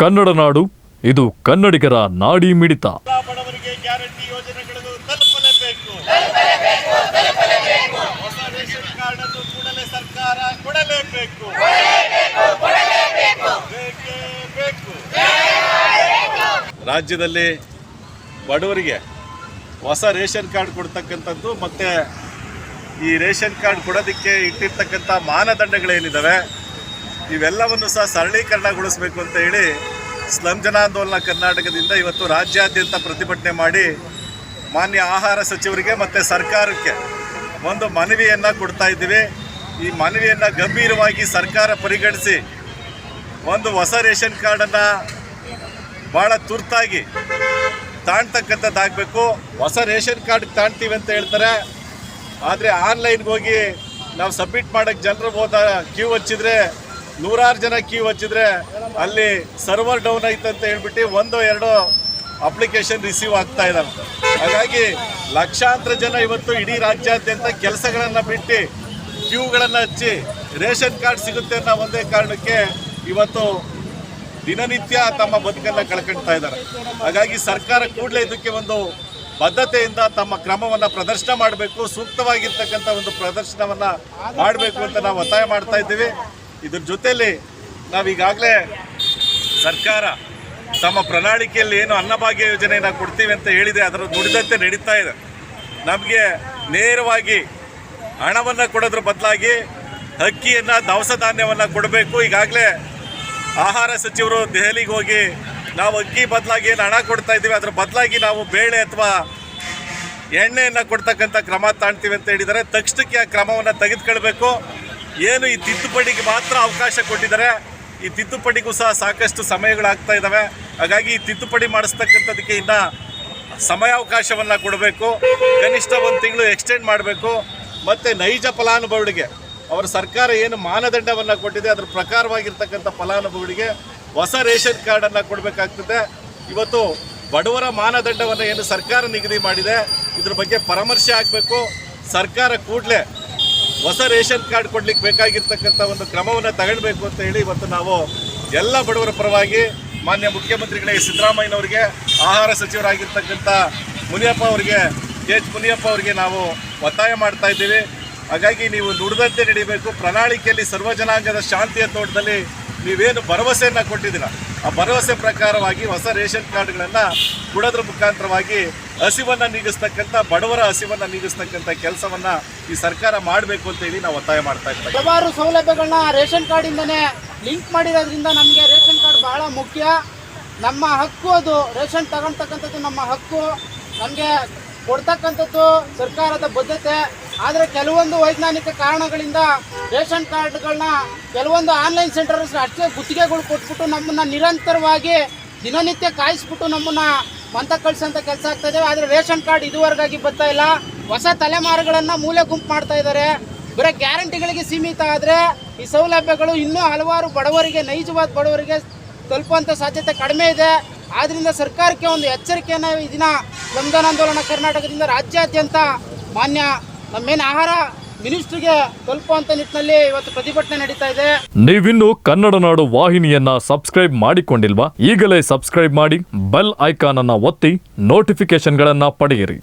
ಕನ್ನಡ ನಾಡು, ಇದು ಕನ್ನಡಿಗರ ನಾಡಿ ಮಿಡಿತ. ರಾಜ್ಯದಲ್ಲಿ ಬಡವರಿಗೆ ಹೊಸ ರೇಷನ್ ಕಾರ್ಡ್ ಕೊಡ್ತಕ್ಕಂಥದ್ದು ಮತ್ತೆ ಈ ರೇಷನ್ ಕಾರ್ಡ್ ಕೊಡೋದಕ್ಕೆ ಇಟ್ಟಿರ್ತಕ್ಕಂಥ ಮಾನದಂಡಗಳೇನಿದ್ದಾವೆ ಇವೆಲ್ಲವನ್ನು ಸಹ ಸರಳೀಕರಣಗೊಳಿಸಬೇಕು ಅಂತ ಹೇಳಿ ಸ್ಲಂ ಜನಾಂದೋಲನ ಕರ್ನಾಟಕದಿಂದ ಇವತ್ತು ರಾಜ್ಯಾದ್ಯಂತ ಪ್ರತಿಭಟನೆ ಮಾಡಿ ಮಾನ್ಯ ಆಹಾರ ಸಚಿವರಿಗೆ ಮತ್ತು ಸರ್ಕಾರಕ್ಕೆ ಒಂದು ಮನವಿಯನ್ನು ಕೊಡ್ತಾ ಇದ್ದೀವಿ. ಈ ಮನವಿಯನ್ನು ಗಂಭೀರವಾಗಿ ಸರ್ಕಾರ ಪರಿಗಣಿಸಿ ಒಂದು ಹೊಸ ರೇಷನ್ ಕಾರ್ಡನ್ನು ಭಾಳ ತುರ್ತಾಗಿ ತಾಣ್ತಕ್ಕಂಥದ್ದಾಗಬೇಕು. ಹೊಸ ರೇಷನ್ ಕಾರ್ಡ್ ತಾಣ್ತೀವಿ ಅಂತ ಹೇಳ್ತಾರೆ. ಆದರೆ ಆನ್ಲೈನ್ಗೆ ಹೋಗಿ ನಾವು ಸಬ್ಮಿಟ್ ಮಾಡೋಕ್ಕೆ ಜನರು ಹೋದ ಕ್ಯೂ ಹಚ್ಚಿದ್ರೆ ನೂರಾರು ಜನ ಕ್ಯೂ ಹಚ್ಚಿದ್ರೆ ಅಲ್ಲಿ ಸರ್ವರ್ ಡೌನ್ ಆಯ್ತು ಅಂತ ಹೇಳ್ಬಿಟ್ಟು ಒಂದು ಎರಡು ಅಪ್ಲಿಕೇಶನ್ ರಿಸೀವ್ ಆಗ್ತಾ ಇದ್ದಾವೆ ಹಾಗಾಗಿ ಲಕ್ಷಾಂತರ ಜನ ಇವತ್ತು ಇಡೀ ರಾಜ್ಯಾದ್ಯಂತ ಕೆಲಸಗಳನ್ನು ಬಿಟ್ಟು ಕ್ಯೂಗಳನ್ನು ಹಚ್ಚಿ ರೇಷನ್ ಕಾರ್ಡ್ ಸಿಗುತ್ತೆ ಅನ್ನೋ ಒಂದೇ ಕಾರಣಕ್ಕೆ ಇವತ್ತು ದಿನನಿತ್ಯ ತಮ್ಮ ಬದುಕನ್ನ ಕಳ್ಕೊಳ್ತಾ ಇದ್ದಾರೆ. ಹಾಗಾಗಿ ಸರ್ಕಾರ ಕೂಡಲೇ ಇದಕ್ಕೆ ಒಂದು ಬದ್ಧತೆಯಿಂದ ತಮ್ಮ ಕ್ರಮವನ್ನು ಪ್ರದರ್ಶನ ಮಾಡಬೇಕು, ಸೂಕ್ತವಾಗಿರ್ತಕ್ಕಂಥ ಒಂದು ಪ್ರದರ್ಶನವನ್ನು ಮಾಡಬೇಕು ಅಂತ ನಾವು ಒತ್ತಾಯ ಮಾಡ್ತಾ ಇದ್ದೀವಿ. ಇದ್ರ ಜೊತೆಯಲ್ಲಿ ನಾವೀಗಾಗಲೇ ಸರ್ಕಾರ ತಮ್ಮ ಪ್ರಣಾಳಿಕೆಯಲ್ಲಿ ಏನು ಅನ್ನಭಾಗ್ಯ ಯೋಜನೆಯನ್ನು ಕೊಡ್ತೀವಿ ಅಂತ ಹೇಳಿದೆ ಅದರ ನುಡಿದಂತೆ ನಡೀತಾ ಇದೆ. ನಮಗೆ ನೇರವಾಗಿ ಹಣವನ್ನು ಕೊಡೋದ್ರ ಬದಲಾಗಿ ಅಕ್ಕಿಯನ್ನು ದವಸ ಧಾನ್ಯವನ್ನು ಕೊಡಬೇಕು. ಈಗಾಗಲೇ ಆಹಾರ ಸಚಿವರು ದೆಹಲಿಗೆ ಹೋಗಿ ನಾವು ಅಕ್ಕಿ ಬದಲಾಗಿ ಏನು ಹಣ ಕೊಡ್ತಾ ಇದ್ದೀವಿ, ಅದ್ರ ಬದಲಾಗಿ ನಾವು ಬೇಳೆ ಅಥವಾ ಎಣ್ಣೆಯನ್ನು ಕೊಡ್ತಕ್ಕಂಥ ಕ್ರಮ ತಾಣ್ತೀವಿ ಅಂತ ಹೇಳಿದರೆ ತಕ್ಷಣಕ್ಕೆ ಆ ಕ್ರಮವನ್ನು ತೆಗೆದುಕೊಳ್ಬೇಕು. ಏನು ಈ ತಿದ್ದುಪಡಿಗೆ ಮಾತ್ರ ಅವಕಾಶ ಕೊಟ್ಟಿದ್ದಾರೆ. ಈ ತಿದ್ದುಪಡಿಗೂ ಸಹ ಸಾಕಷ್ಟು ಸಮಯಗಳಾಗ್ತಾ ಇದ್ದಾವೆ ಹಾಗಾಗಿ ಈ ತಿದ್ದುಪಡಿ ಮಾಡಿಸ್ತಕ್ಕಂಥದಕ್ಕೆ ಇನ್ನು ಸಮಯಾವಕಾಶವನ್ನು ಕೊಡಬೇಕು. ಕನಿಷ್ಠ ಒಂದು ತಿಂಗಳು ಎಕ್ಸ್ಟೆಂಡ್ ಮಾಡಬೇಕು. ಮತ್ತು ನೈಜ ಫಲಾನುಭವಿಗಳಿಗೆ, ಅವರ ಸರ್ಕಾರ ಏನು ಮಾನದಂಡವನ್ನು ಕೊಟ್ಟಿದೆ, ಅದರ ಪ್ರಕಾರವಾಗಿರ್ತಕ್ಕಂಥ ಫಲಾನುಭವಿಗಳಿಗೆ ಹೊಸ ರೇಷನ್ ಕಾರ್ಡನ್ನು ಕೊಡಬೇಕಾಗ್ತದೆ. ಇವತ್ತು ಬಡವರ ಮಾನದಂಡವನ್ನು ಏನು ಸರ್ಕಾರ ನಿಗದಿ ಮಾಡಿದೆ, ಇದ್ರ ಬಗ್ಗೆ ಪರಾಮರ್ಶೆ ಆಗಬೇಕು. ಸರ್ಕಾರ ಕೂಡಲೇ ಹೊಸ ರೇಷನ್ ಕಾರ್ಡ್ ಕೊಡ್ಲಿಕ್ಕೆ ಬೇಕಾಗಿರ್ತಕ್ಕಂಥ ಒಂದು ಕ್ರಮವನ್ನು ತಗೊಳ್ಬೇಕು ಅಂತ ಹೇಳಿ ಇವತ್ತು ನಾವು ಎಲ್ಲ ಬಡವರ ಪರವಾಗಿ ಮಾನ್ಯ ಮುಖ್ಯಮಂತ್ರಿಗಳೇ ಸಿದ್ದರಾಮಯ್ಯನವರಿಗೆ, ಆಹಾರ ಸಚಿವರಾಗಿರ್ತಕ್ಕಂಥ ಮುನಿಯಪ್ಪ ಅವರಿಗೆ, ಕೆ. ಎಚ್. ಮುನಿಯಪ್ಪ ಅವರಿಗೆ ನಾವು ಒತ್ತಾಯ ಮಾಡ್ತಾ ಇದ್ದೀವಿ. ಹಾಗಾಗಿ ನೀವು ನುಡಿದಂತೆ ನಡೀಬೇಕು. ಪ್ರಣಾಳಿಕೆಯಲ್ಲಿ ಸರ್ವ ಜನಾಂಗದ ಶಾಂತಿಯ ತೋಟದಲ್ಲಿ ನೀವೇನು ಭರವಸೆಯನ್ನು ಕೊಟ್ಟಿದ್ದೀರ? ಆ ಭರವಸೆ ಪ್ರಕಾರವಾಗಿ ಹೊಸ ರೇಷನ್ ಕಾರ್ಡ್ಗಳನ್ನು ಕೊಡೋದ್ರ ಮುಖಾಂತರವಾಗಿ ಹಸಿವನ್ನು ನೀಗಿಸ್ತಕ್ಕಂಥ, ಬಡವರ ಹಸಿವನ್ನು ನೀಗಿಸ್ತಕ್ಕಂಥ ಕೆಲಸವನ್ನು ಈ ಸರ್ಕಾರ ಮಾಡಬೇಕು ಅಂತ ಹೇಳಿ ನಾವು ಒತ್ತಾಯ ಮಾಡ್ತಾ ಇದ್ದೀವಿ ಹಲವಾರು ಸೌಲಭ್ಯಗಳನ್ನ ರೇಷನ್ ಕಾರ್ಡಿಂದನೇ ಲಿಂಕ್ ಮಾಡಿರೋದ್ರಿಂದ ನಮಗೆ ರೇಷನ್ ಕಾರ್ಡ್ ಬಹಳ ಮುಖ್ಯ. ನಮ್ಮ ಹಕ್ಕು ಅದು. ರೇಷನ್ ತಗೊಳ್ತಕ್ಕಂಥದ್ದು ನಮ್ಮ ಹಕ್ಕು. ನಮಗೆ ಕೊಡ್ತಕ್ಕಂಥದ್ದು ಸರ್ಕಾರದ ಬದ್ಧತೆ. ಆದರೆ ಕೆಲವೊಂದು ವೈಜ್ಞಾನಿಕ ಕಾರಣಗಳಿಂದ ರೇಷನ್ ಕಾರ್ಡ್ಗಳನ್ನ ಕೆಲವೊಂದು ಆನ್ಲೈನ್ ಸೆಂಟರ್ಸ್ ಅಷ್ಟೇ ಗುತ್ತಿಗೆಗಳು ಕೊಟ್ಬಿಟ್ಟು ನಮ್ಮನ್ನು ನಿರಂತರವಾಗಿ ದಿನನಿತ್ಯ ಕಾಯಿಸ್ಬಿಟ್ಟು ನಮ್ಮನ್ನು ಮಂತ ಕಳಿಸೋಂಥ ಕೆಲಸ ಆಗ್ತಾ ಇದೆ ಆದರೆ ರೇಷನ್ ಕಾರ್ಡ್ ಇದುವರೆಗಾಗಿ ಬರ್ತಾ ಇಲ್ಲ. ಹೊಸ ತಲೆಮಾರುಗಳನ್ನು ಮೂಲೆ ಗುಂಪು ಮಾಡ್ತಾ ಇದ್ದಾರೆ ಬರೀ ಗ್ಯಾರಂಟಿಗಳಿಗೆ ಸೀಮಿತ ಆದರೆ ಈ ಸೌಲಭ್ಯಗಳು ಇನ್ನೂ ಹಲವಾರು ಬಡವರಿಗೆ, ನೈಜವಾದ ಬಡವರಿಗೆ ತಲುಪುವಂಥ ಸಾಧ್ಯತೆ ಕಡಿಮೆ ಇದೆ. ಆದ್ದರಿಂದ ಸರ್ಕಾರಕ್ಕೆ ಒಂದು ಎಚ್ಚರಿಕೆಯನ್ನು ಈ ದಿನ ರಂಜಾನ್ ಕರ್ನಾಟಕದಿಂದ ರಾಜ್ಯಾದ್ಯಂತ ಮಾನ್ಯ ನಮ್ಮೇನು ಆಹಾರ ಮಿನಿಸ್ಟ್ರಿಗೆ ತಲುಪುವಂತ ನಿಟ್ಟಿನಲ್ಲಿ ಇವತ್ತು ಪ್ರತಿಭಟನೆ ನಡೀತಾ ಇದೆ. ನೀವಿನ್ನು ಕನ್ನಡ ನಾಡು ವಾಹಿನಿಯನ್ನ ಸಬ್ಸ್ಕ್ರೈಬ್ ಮಾಡಿಕೊಂಡಿಲ್ವಾ? ಈಗಲೇ ಸಬ್ಸ್ಕ್ರೈಬ್ ಮಾಡಿ ಬೆಲ್ ಐಕಾನ್ ಅನ್ನ ಒತ್ತಿ ನೋಟಿಫಿಕೇಶನ್ಗಳನ್ನ ಪಡೆಯಿರಿ.